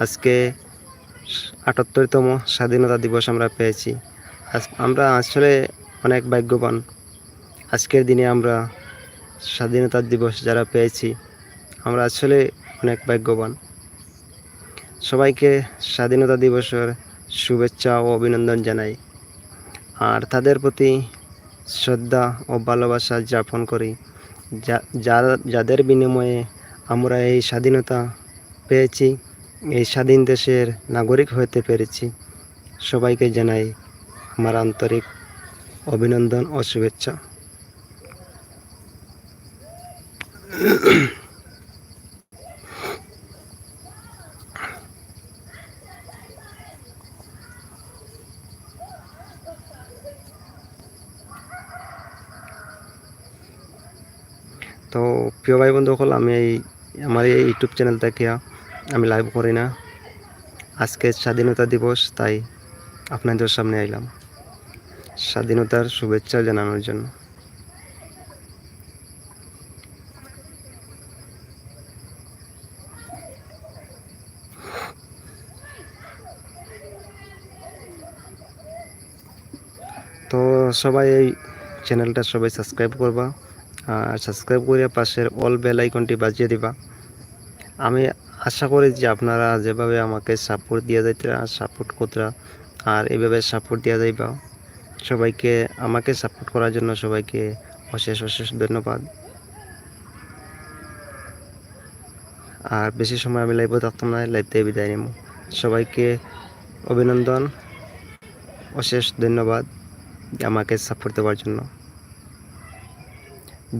আজকে আটাত্তরতম স্বাধীনতা দিবস আমরা পেয়েছি। আজ- আমরা আসলে অনেক ভাগ্যবান। আজকের দিনে আমরা স্বাধীনতা দিবস যারা পেয়েছি, আমরা আসলে অনেক ভাগ্যবান। সবাইকে স্বাধীনতা দিবসের শুভেচ্ছা ও অভিনন্দন জানাই। আর তাদের প্রতি শ্রদ্ধা ও ভালোবাসা যাপন করি। যা- যাদের বিনিময়ে আমরা এই স্বাধীনতা পেয়েছি এই স্বাধীন দেশের নাগরিক হতে পেরেছি। সবাইকে জানাই আমার আন্তরিক অভিনন্দন ও শুভেচ্ছা। তো প্রিয় ভাই বন্ধু বন্ধুসকল, আমি এই আমার এই ইউটিউব চ্যানেল থেকে আমি লাইভ করি না। আজকে স্বাধীনতা দিবস, তাই আপনাদের সামনে আইলাম। স্বাধীনতার শুভেচ্ছা জানানোর জন্য। তো সবাই এই চ্যানেলটা সবাই সাবস্ক্রাইব করবা। আর সাবস্ক্রাইব করে পাশের অল বেল আইকনটি বাজিয়ে দিবা। আমি আশা করি যে আপনারা যেভাবে আমাকে সাপোর্ট দিয়ে যাইতে সাপোর্ট করতে আর এভাবে সাপোর্ট দেওয়া যাইবা, সবাইকে, আমাকে সাপোর্ট করার জন্য সবাইকে অশেষ অশেষ ধন্যবাদ। আর বেশি সময় আমি লাইভে থাকতাম না লাইভ বিদায় নেব সবাইকে অভিনন্দন, অশেষ ধন্যবাদ আমাকে সাপোর্ট দেওয়ার জন্য।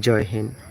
জয় হিন্দ।